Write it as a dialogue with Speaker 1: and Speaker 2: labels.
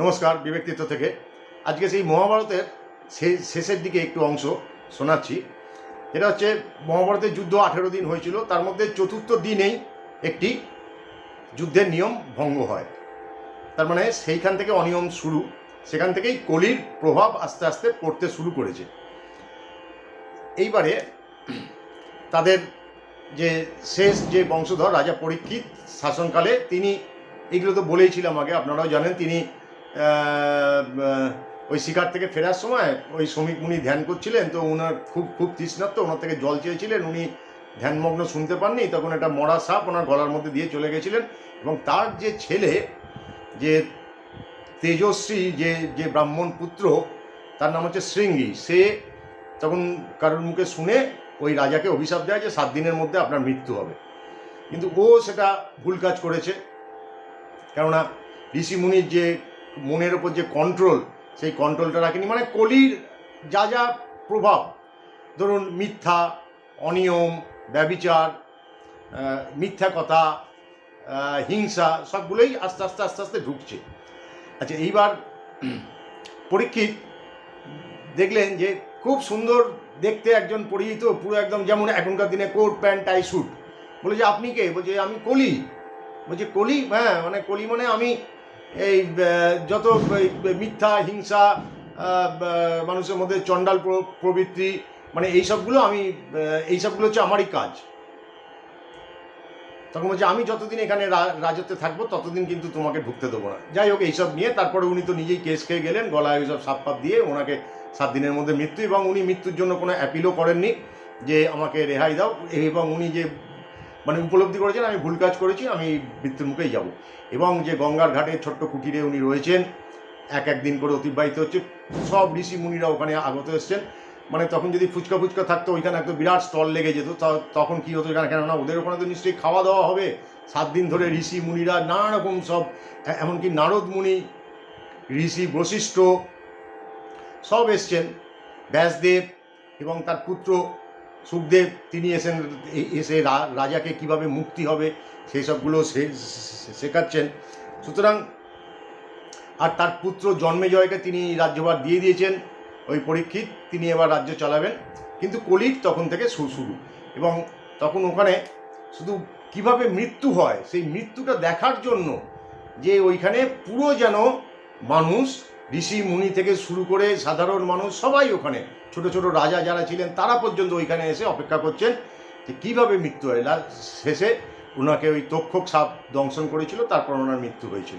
Speaker 1: নমস্কার বিবেকতীর্থ থেকে। আজকে সেই মহাভারতের শেষের দিকে একটু অংশ শোনাচ্ছি। এটা হচ্ছে মহাভারতের যুদ্ধ আঠেরো দিন হয়েছিল, তার মধ্যে চতুর্থ দিনেই একটি যুদ্ধের নিয়ম ভঙ্গ হয়। তার মানে সেইখান থেকে অনিয়ম শুরু, সেখান থেকেই কলির প্রভাব আস্তে আস্তে পড়তে শুরু করেছে। এইবারে তাদের যে শেষ যে বংশধর রাজা পরীক্ষিত শাসনকালে তিনি, এগুলো তো বলেইছিলাম আগে, আপনারাও জানেন, তিনি ওই শিকার থেকে ফেরার সময় ওই শ্রমিক মুনি ধ্যান করছিলেন, তো ওনার খুব খুব তৃষ্ণার্ত, ওনার থেকে জল চেয়েছিলেন, উনি ধ্যানমগ্ন শুনতে পাননি, তখন একটা মরা সাপ ওনার গলার মধ্যে দিয়ে চলে গেছিলেন, এবং তার যে ছেলে, যে তেজস্বী যে যে ব্রাহ্মণ পুত্র, তার নাম হচ্ছে শৃঙ্গী, সে তখন কারোর মুখে শুনে ওই রাজাকে অভিশাপ দেয় যে সাত দিনের মধ্যে আপনার মৃত্যু হবে। কিন্তু ও সেটা ভুল কাজ করেছে, কেননা ঋষি মুনির যে মনের ওপর যে কন্ট্রোল সেই কন্ট্রোলটা রাখেনি। মানে কলির যা যা প্রভাব, ধরুন মিথ্যা, অনিয়ম, ব্যবিচার মিথ্যা কথা হিংসা, সবগুলোই আস্তে আস্তে আস্তে আস্তে ঢুকছে। আচ্ছা এইবার পরীক্ষিত দেখলেন যে খুব সুন্দর দেখতে একজন পরিচিত পুরো একদম যেমন এখনকার দিনে কোট, প্যান্ট, টাই, স্যুট। বলে যে, আপনি কে? বলছে, আমি কলি। বলছে, কলি? হ্যাঁ মানে কলি মানে আমি এই যত মিথ্যা, হিংসা মানুষের মধ্যে চণ্ডাল প্র- প্রবৃত্তি মানে এইসবগুলো আমি এইসবগুলো হচ্ছে আমারই কাজ। তখন বলছে, আমি যতদিন এখানে রাজত্বে থাকব, ততদিন কিন্তু তোমাকে ঢুকতে দেবো না। যাই হোক, এইসব নিয়ে তারপরে উনি তো নিজেই কেস খেয়ে গেলেন, গলায় ওইসব সাপ পাপ দিয়ে ওনাকে সাত দিনের মধ্যে মৃত্যু এবং উনি মৃত্যুর জন্য কোনো অ্যাপিলও করেননি যে আমাকে রেহাই দাও। এবং উনি যে মানে উপলব্ধি করেছেন, আমি ভুল কাজ করেছি, আমি মৃত্যুর মুখেই যাব। এবং যে গঙ্গার ঘাটে ছোট্ট কুটিরে উনি রয়েছেন, এক এক দিন করে অতিবাহিত হচ্ছে, সব ঋষি মুনিরা ওখানে আগত এসছেন। মানে তখন যদি ফুচকা ফুচকা থাকতো, ওইখানে একটা বিরাট স্টল লেগে যেত তখন কি হতো কেননা ওদের ওখানে তো নিশ্চয়ই খাওয়া দাওয়া হবে। সাত দিন ধরে ঋষি মুনিরা নানা রকম সব এমনকি নারদ মুনি, ঋষি বশিষ্ঠ, সব এসছেন। ব্যাসদেব এবং তার পুত্র সুখদেব, তিনি এসেন এসে রাজাকে কীভাবে মুক্তি হবে, সেই সবগুলো শেখাচ্ছেন। সুতরাং, আর তার পুত্র জন্মেজয়কে তিনি রাজ্যভার দিয়ে দিয়েছেন, ওই পরীক্ষিত, তিনি এবার রাজ্য চালাবেন। কিন্তু কলির তখন থেকে শুরু। এবং তখন ওখানে শুধু কীভাবে মৃত্যু হয়, সেই মৃত্যুটা দেখার জন্য যে ওইখানে পুরো যেন মানুষ ঋষি মুনি থেকে শুরু করে সাধারণ মানুষ, সবাই ওখানে। ছোট ছোট রাজা যারা ছিলেন, তারা পর্যন্ত ওইখানে এসে অপেক্ষা করছেন যে কীভাবে মৃত্যু হয়। শেষে ওনাকে ওই তক্ষক সাপ দংশন করেছিল, তারপর ওনার মৃত্যু হয়েছিল।